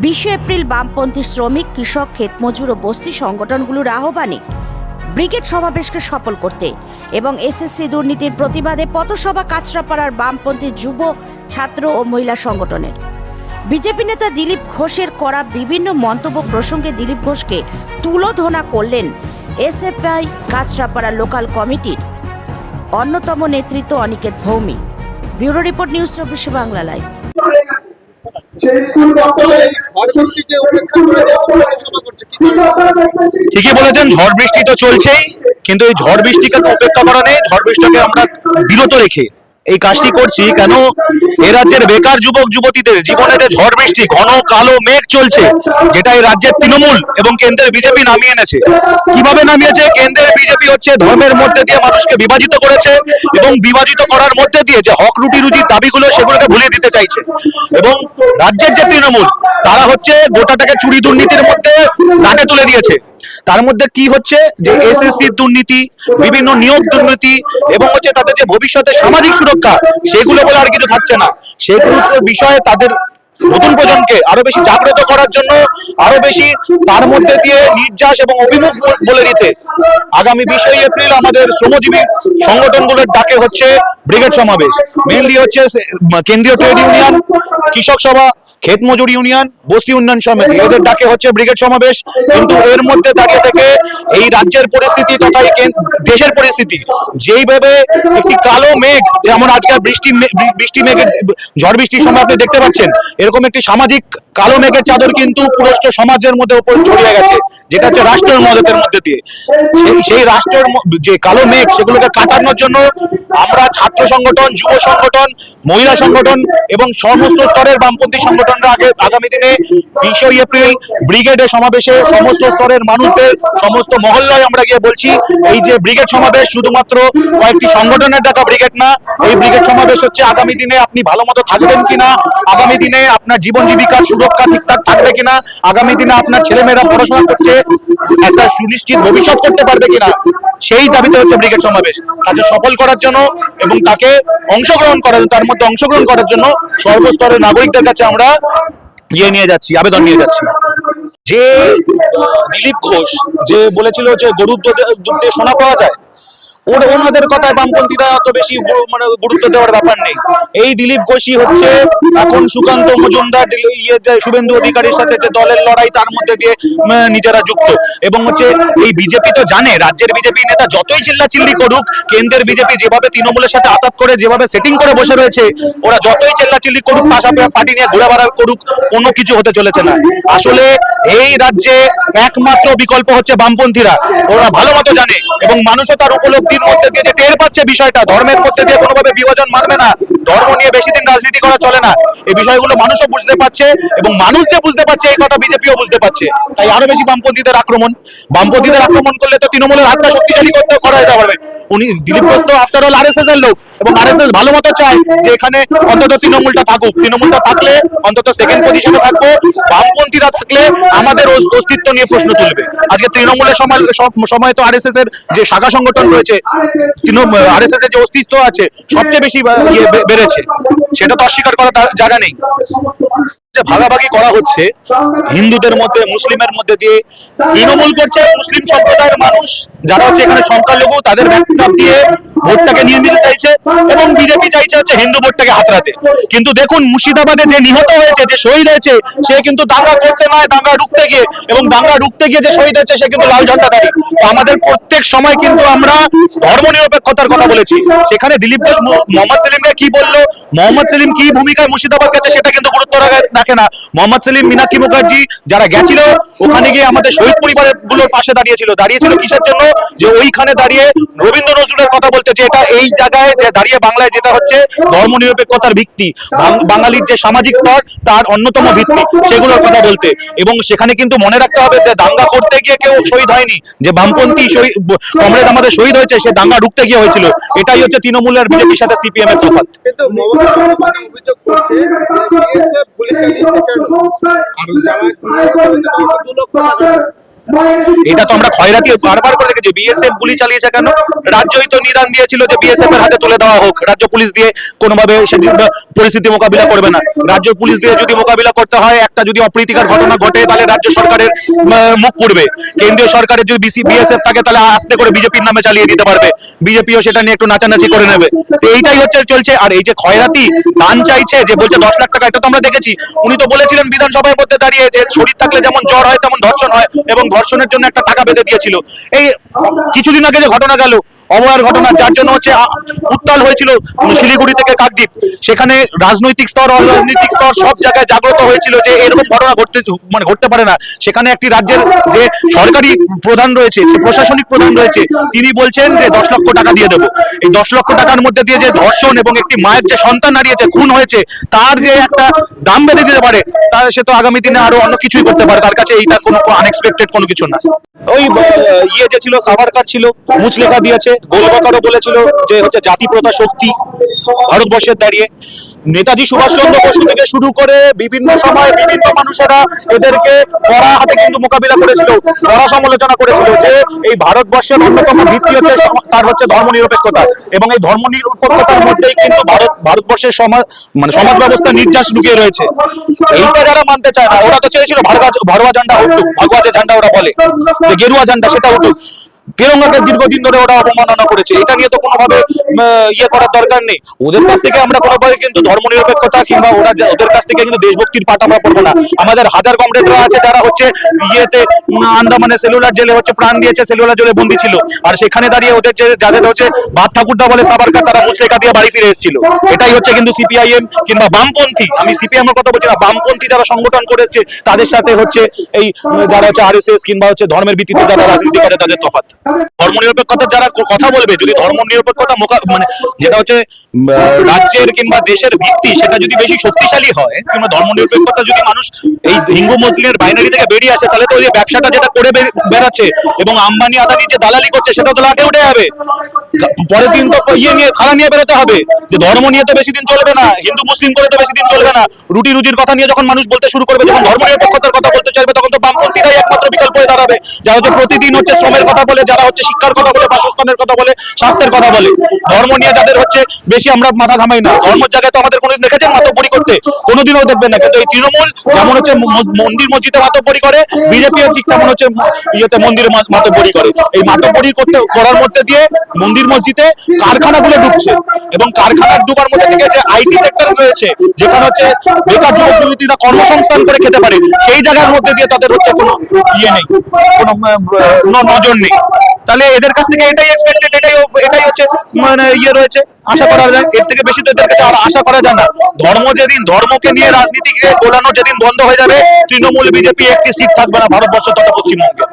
বিশে এপ্রিল বামপন্থী শ্রমিক, কৃষক, ক্ষেতমজুর ও বস্তি সংগঠনগুলোর আহ্বানে ব্রিগেড সমাবেশকে সফল করতে এবং এসএসসি দুর্নীতির প্রতিবাদে পথসভা কাছড়াপাড়ার বামপন্থী যুব, ছাত্র ও মহিলা সংগঠনের। বিজেপি নেতা দিলীপ ঘোষের করা বিভিন্ন মন্তব্য প্রসঙ্গে দিলীপ ঘোষকে তুলোধনা করলেন এসএফআই কাছড়াপাড়া লোকাল কমিটির অন্যতম নেতৃত্ব Aniket Bhowmik bureau report news চব্বিশ বাংলা লাইভ। ঠিকই বলেছেন ঝড় বৃষ্টি তো চলছেই কিন্তু এই ঝড় বৃষ্টিকে তো উপেক্ষা করা নেই ঝড় বৃষ্টিকে আমরা বিরত রেখে। এই কাজটি করছি কেন? এ রাজ্যের বেকার যুবক যুবতীদের জীবনে যে ঝড় বৃষ্টি, ঘন, কালো মেঘ চলছে যেটা এই রাজ্যের তৃণমূল এবং কেন্দ্রের বিজেপি নামিয়ে এনেছে। কীভাবে নামিয়েছে? কেন্দ্রের বিজেপি হচ্ছে ধর্মের মধ্যে দিয়ে মানুষকে বিভাজিত করেছে এবং বিভাজিত করার মধ্যে দিয়ে যে হক রুটি রুজির দাবিগুলো সেগুলোকে ভুলিয়ে দিতে চাইছে। এবং রাজ্যের যে তৃণমূল, তারা হচ্ছে গোটাটাকে চুরি দুর্নীতির মধ্যে নাটে তুলে দিয়েছে। তার মধ্যে কি হচ্ছে? যে এসএসসি দুর্নীতি বিভিন্ন নিয়োগ দুর্নীতি এবং হচ্ছে তাদের যে ভবিষ্যতে সামাজিক সুরক্ষা সেগুলো বলে আর কিছু থাকছে না। সেগুলোর বিষয়ে তাদের নতুন প্রজন্মকে আরও বেশি জাগ্রত করার জন্য আরও বেশি তার মধ্যে দিয়ে নির্যাস এবং অভিমুখ বলে দিতে। আগামী বিশই এপ্রিল আমাদের শ্রমজীবী সংগঠনগুলোর ডাকে হচ্ছে ব্রিগেড সমাবেশ। মেইনলি হচ্ছে কেন্দ্রীয় ট্রেড ইউনিয়ন কৃষক সভা ক্ষেত ইউনিয়ন, বস্তি উন্নয়ন সমিতি। এদের ডাকে হচ্ছে ব্রিগেড সমাবেশ, কিন্তু এর মধ্যে দাঁড়িয়ে থেকে এই রাজ্যের পরিস্থিতি তথা দেশের পরিস্থিতি, যেইভাবে একটি কালো মেঘ, যেমন আজকাল বৃষ্টি বৃষ্টি মেঘের ঝড় বৃষ্টির সময় আপনি দেখতে পাচ্ছেন, এরকম একটি সামাজিক কালো মেঘের চাদর কিন্তু পুরস্ত সমাজের মধ্যে উপর ছড়িয়ে গেছে, যেটা হচ্ছে রাষ্ট্রের মদতের মধ্যে দিয়ে। সেই সেই রাষ্ট্রের যে কালো মেঘ, সেগুলোকে কাটানোর জন্য আমরা ছাত্র সংগঠন, যুব সংগঠন, মহিলা সংগঠন এবং সমস্ত স্তরের বামপন্থী সংগঠনরা আগে আগামী দিনে বিশই এপ্রিল ব্রিগেডের সমাবেশে সমস্ত স্তরের মানুষদের, সমস্ত মহল্লায় আমরা গিয়ে বলছি, এই যে ব্রিগেড সমাবেশ শুধুমাত্র কয়েকটি সংগঠনের ডাকা ব্রিগেড না, এই ব্রিগেড সমাবেশ হচ্ছে আগামী দিনে আপনি ভালো মতো থাকবেন কিনা, আগামী দিনে আপনার জীবন জীবিকার সুরক্ষা ঠিকঠাক থাকবে কিনা? আগামী দিনে আপনার ছেলেমেয়েরা পড়াশোনা করছে, একটা সুনিশ্চিত ভবিষ্যৎ করতে পারবে কিনা? সেই দাবিতে হচ্ছে ব্রিগেড সমাবেশ। তাকে সফল করার জন্য এবং তাকে অংশগ্রহণ করার তার মধ্যে অংশগ্রহণ করার জন্য সর্বস্তরের নাগরিকদের কাছে আমরা ইয়ে নিয়ে যাচ্ছি, আবেদন নিয়ে যাচ্ছি। যে দিলীপ ঘোষ যে বলেছিল যে গরুর দুধে সোনা পাওয়া যায় ওনাদের কথায় বামপন্থীরা অত বেশি মানে গুরুত্ব দেওয়ার ব্যাপার নেই। এই দিলীপ ঘোষই হচ্ছে এখন সুকান্ত মজুমদার ইয়ে শুভেন্দু অধিকারীর সাথে যে দলের লড়াই, তার মধ্যে দিয়ে নিজেরা যুক্ত। এবং হচ্ছে এই বিজেপি তো জানে, রাজ্যের বিজেপি নেতা যতই চিল্লাচিল্লি করুক, কেন্দ্রের বিজেপি যেভাবে তৃণমূলের সাথে আতাত করে, যেভাবে সেটিং করে বসে রয়েছে, ওরা যতই চিল্লাচিল্লি করুক পাশাপাশি পার্টি নিয়ে ঘোরা বেড়া করুক, কোনো কিছু হতে চলেছে না। আসলে এই রাজ্যে একমাত্র বিকল্প হচ্ছে বামপন্থীরা। ওরা ভালো মতো জানে এবং মানুষও তার উপলব্ধির মধ্যে দিয়ে যে টের পাচ্ছে বিষয়টা ধর্মের মধ্যে দিয়ে কোনোভাবে বিভাজন মানবে না। ধর্ম নিয়ে বেশি দিন রাজনীতি করা চলে না। এই বিষয়গুলো মানুষও বুঝতে পারছে এবং মানুষ যে বুঝতে পারছে, এই কথা বিজেপিও বুঝতে পারছে। তাই আরও বেশি বামপন্থীদের আক্রমণ। বামপন্থীদের আক্রমণ করলে তো তৃণমূলের হাতটা শক্তিশালী করতে করা যেতে পারবে। উনি দিলীপ ঘোষ তো আফটার অল আরএসএস এর লোক এবং আরএসএস ভালো মতো চায় যে এখানে অন্তত তৃণমূলটা থাকুক। তৃণমূলটা থাকলে অন্তত সেকেন্ড পজিশনে থাকব। বামপন্থীরা থাকলে আমাদের অস- অস্তিত্ব নিয়ে প্রশ্ন তুলবে। আজকে তৃণমূলের সময় সময় তো আরএসএস এর যে শাখা সংগঠন রয়েছে আরএসএস এর যে অস্তিত্ব আছে, সবচেয়ে বেশি বেড়েছে। সেটা তো অস্বীকার করার জায়গা নেই। যে ভাগাভাগি করা হচ্ছে, হিন্দুদের মধ্যে, মুসলিমের মধ্যে দিয়ে তৃণমূল করছে, মুসলিম সম্প্রদায়ের মানুষ যারা হচ্ছে এখানে সংখ্যালঘু, তাদের ব্যাকআপ দিয়ে ভোটটাকে নিয়ে নিতে চাইছে এবং বিজেপি চাইছে হচ্ছে হিন্দু ভোটটাকে হাতড়াতে। কিন্তু দেখুন, মুর্শিদাবাদে যে নিহত হয়েছে, যে শহীদ হয়েছে, সে কিন্তু দাঙ্গা করতে নয়, দাঙ্গা রুখতে গিয়ে এবং দাঙ্গা রুখতে গিয়ে যে শহীদ হয়েছে, সে কিন্তু লাল ঝান্ডা দাঁড়ি তো আমাদের প্রত্যেক সময় কিন্তু আমরা ধর্ম নিরপেক্ষতার কথা বলেছি। সেখানে দিলীপ ঘোষ মোহাম্মদ সেলিমকে কি বলল? মোহাম্মদ সেলিম কি ভূমিকায় মুর্শিদাবাদ গেছে, সেটা কিন্তু গুরুত্ব রাখে- রাখে না। মোহাম্মদ সেলিম, মীনাক্ষী মুখার্জি যারা গেছিল, ওখানে গিয়ে আমাদের শহীদ পরিবারেরগুলোর পাশে দাঁড়িয়েছিল। দাঁড়িয়েছিল কিসের জন্য? যে ওইখানে দাঁড়িয়ে রবীন্দ্র নজরুলের কথা বলতে যে এটা এই জায়গায় যে দাঁড়িয়ে বাংলায় যেটা হচ্ছে ধর্ম নিরপেক্ষতার ভিত্তি বাঙালির যে সামাজিক স্তর, তার অন্যতম ভিত্তি সেগুলোর কথা বলতে। এবং সেখানে কিন্তু মনে রাখতে হবে যে দাঙ্গা করতে গিয়ে কেউ শহীদ হয়নি। যে বামপন্থী কমরেড আমাদের শহীদ হয়েছে, সে দাঙ্গা ঢুকতে গিয়ে হয়েছিল। এটাই হচ্ছে তৃণমূলের বিজেপির সাথে সিপিএম এর তফাৎ আর যারা দু লক্ষ টাকা এটা তো আমরা খয়রাতি বারবার করে দেখেছি। বিএসএফ গুলি চালিয়েছে কেন? রাজ্যই তো নিদান দিয়েছিল যে বিএসএফ এর হাতে তুলে দেওয়া হোক। রাজ্য পুলিশ দিয়ে কোনোভাবে সেদিন পরিস্থিতি মোকাবিলা করবে না। রাজ্য পুলিশ দিয়ে যদি মোকাবিলা করতে হয়, একটা যদি অপ্রীতিকর ঘটনা ঘটে, তাহলে রাজ্য সরকারের মুখ পুড়বে। কেন্দ্রীয় সরকারের যদি বিসি বিএসএফ থাকে, তাহলে আস্তে করে বিজেপির নামে চালিয়ে দিতে পারবে। বিজেপিও সেটা নিয়ে একটু নাচানাচি করে নেবে। তো এইটাই হচ্ছে, চলছে। আর এই যে খয়রাতি দান চাইছে, যে বলছে দশ লাখ টাকা, এটা তো আমরা দেখেছি। উনি তো বলেছিলেন বিধানসভার মধ্যে দাঁড়িয়ে যে শরীর থাকলে যেমন জ্বর হয়, তেমন ধর্ষণ হয় এবং ধর্ষণের জন্য একটা টাকা বেঁধে দিয়েছিল। এই কিছুদিন আগে যে ঘটনা গেল অবয়ার ঘটনা, যার জন্য হচ্ছে উত্তাল হয়েছিল শিলিগুড়ি থেকে কাকদ্বীপ। সেখানে রাজনৈতিক স্তর, অরাজনৈতিক স্তর সব জায়গায় জাগ্রত হয়েছিল যে এরকম ঘটনা ঘটতে মানে ঘটতে পারে না। সেখানে একটি রাজ্যের যে সরকারি প্রধান রয়েছে যে প্রশাসনিক প্রধান রয়েছে, তিনি বলছেন যে দশ লক্ষ টাকা দিয়ে দেবো। এই দশ লক্ষ টাকার মধ্যে দিয়ে যে ধর্ষণ এবং একটি মায়ের যে সন্তান হারিয়েছে খুন হয়েছে, তার যে একটা দাম বেঁধে দিতে পারে তার সে তো আগামী দিনে আরও অন্য কিছুই করতে পারে। তার কাছে এইটা কোনো আনএক্সপেক্টেড কোনো কিছু না। ওই ইয়ে যে ছিল, সাভারকার ছিল, মুচলেখা দিয়েছে। গোলবাকারও বলেছিল যে হচ্ছে জাতি প্রথা শক্তি ভারতবর্ষের দাঁড়িয়ে। নেতাজি সুভাষচন্দ্র বসু থেকে শুরু করে বিভিন্ন সময় বিভিন্ন মানুষেরা এদেরকে কড়া হাতে কিন্তু মোকাবিলা করেছিল, কড়া সমালোচনা করেছিল যে এই ভারতবর্ষের অন্যতম ভিত্তি হচ্ছে তার হচ্ছে ধর্ম নিরপেক্ষতা এবং এই ধর্ম নিরপেক্ষতার মধ্যেই কিন্তু ভারত ভারতবর্ষের সমাজ মানে সমাজ ব্যবস্থা নির্যাস লুকিয়ে রয়েছে। এইটা যারা মানতে চায় না, ওরা তো চেয়েছিল ভারবা ভারবা ঝান্ডা উঠুক ভাগোয়া যে ঝান্ডা ওরা বলে, যে গেরুয়া ঝান্ডা সেটা উঠুক। তেরঙ্গাকে দীর্ঘদিন ধরে ওরা অবমাননা করেছে। এটা নিয়ে তো কোনোভাবে ইয়ে করার দরকার নেই। ওদের কাছ থেকে আমরা কোনোভাবে কিন্তু ধর্ম নিরপেক্ষতা কিংবা ওরা ওদের কাছ থেকে কিন্তু দেশভক্তির পাঠ আমরা পড়ব না। আমাদের হাজার কমরেডরা আছে যারা হচ্ছে ইয়েতে আন্দামানে সেলুলার জেলে হচ্ছে প্রাণ দিয়েছে সেলুলার জেলে বন্দী ছিল। আর সেখানে দাঁড়িয়ে ওদের যে যাদের হচ্ছে বাদ ঠাকুরদা বলে সাবারকার তারা মুচলেখা দিয়ে বাড়ি ফিরে এসেছিল। এটাই হচ্ছে কিন্তু সিপিআইএম কিংবা বামপন্থী। আমি সিপিএম এর কথা বলছি না বামপন্থী যারা সংগঠন করেছে তাদের সাথে হচ্ছে এই যারা হচ্ছে আরএসএস কিংবা হচ্ছে ধর্মের ভিত্তিতে যারা রাজনীতি করে তাদের তফাৎ। ধর্ম নিরপেক্ষতা যারা কথা বলবে, যদি ধর্ম নিরপেক্ষতা মানে যেটা হচ্ছে রাজ্যের কিংবা দেশের ভিত্তি, সেটা যদি বেশি শক্তিশালী হয়, কিংবা ধর্ম নিরপেক্ষতা যদি মানুষ এই হিন্দু, মুসলিমের বাইনারি থেকে বেরিয়ে আসে, তাহলে তো ওই ব্যবসাটা যেটা করে বেড়াচ্ছে, এবং আম্বানি আদানি যে দালালি করছে সেটা তো লাটে উঠে যাবে। পরের দিন তো ইয়ে নিয়ে খাড়া নিয়ে বেরোতে হবে। যে ধর্ম নিয়ে তো বেশি দিন চলবে না, হিন্দু, মুসলিম করে তো বেশি দিন চলবে না। রুটি রুজির কথা নিয়ে যখন মানুষ বলতে শুরু করবে, যখন ধর্ম নিরপেক্ষতার কথা বলতে চাইবে, তখন তো বামপন্থীরাই একমাত্র বিকল্প হয়ে দাঁড়াবে। যারা হচ্ছে প্রতিদিন হচ্ছে শ্রমের কথা বলে যারা হচ্ছে শিক্ষার কথা বলে, বাসস্থানের কথা বলে, স্বাস্থ্যের কথা বলে। ধর্ম নিয়ে যাদের হচ্ছে বেশি আমরা মাথা ঘামাই না। ধর্মের জায়গায় তো আমাদের কোনোদিন দেখেছেন মাতব্বরি করতে? কোনোদিনও দেখবেন না। কিন্তু এই তৃণমূল যেমন হচ্ছে মন্দির মসজিদে মাতব্বরি করে বিজেপিও ঠিক তেমন হচ্ছে ইয়েতে মন্দিরে মাতব্বরি করে। এই মাতব্বরি করতে, করার মধ্যে দিয়ে মন্দির মসজিদে কারখানাগুলো ঢুকছে। এবং কারখানার ঢুকার মধ্যে থেকে যে আইটি সেক্টর রয়েছে, যেখানে হচ্ছে বেকার যুবক যুবতীরা কর্মসংস্থান করে খেতে পারে, সেই জায়গার মধ্যে দিয়ে তাদের হচ্ছে কোনো ইয়ে নেই কোনো নজর নেই। তাহলে এদের কাছ থেকে এটাই এক্সপেক্টেড এটাই এটাই হচ্ছে মানে ইয়ে রয়েছে, আশা করা যায়। এর থেকে বেশি তো এদের কাছে আর আশা করা যায় না। ধর্ম যেদিন, ধর্মকে নিয়ে রাজনীতিকে গোলানো যেদিন বন্ধ হয়ে যাবে, তৃণমূল, বিজেপি একটি সিট থাকবে না ভারতবর্ষ তথা পশ্চিমবঙ্গে।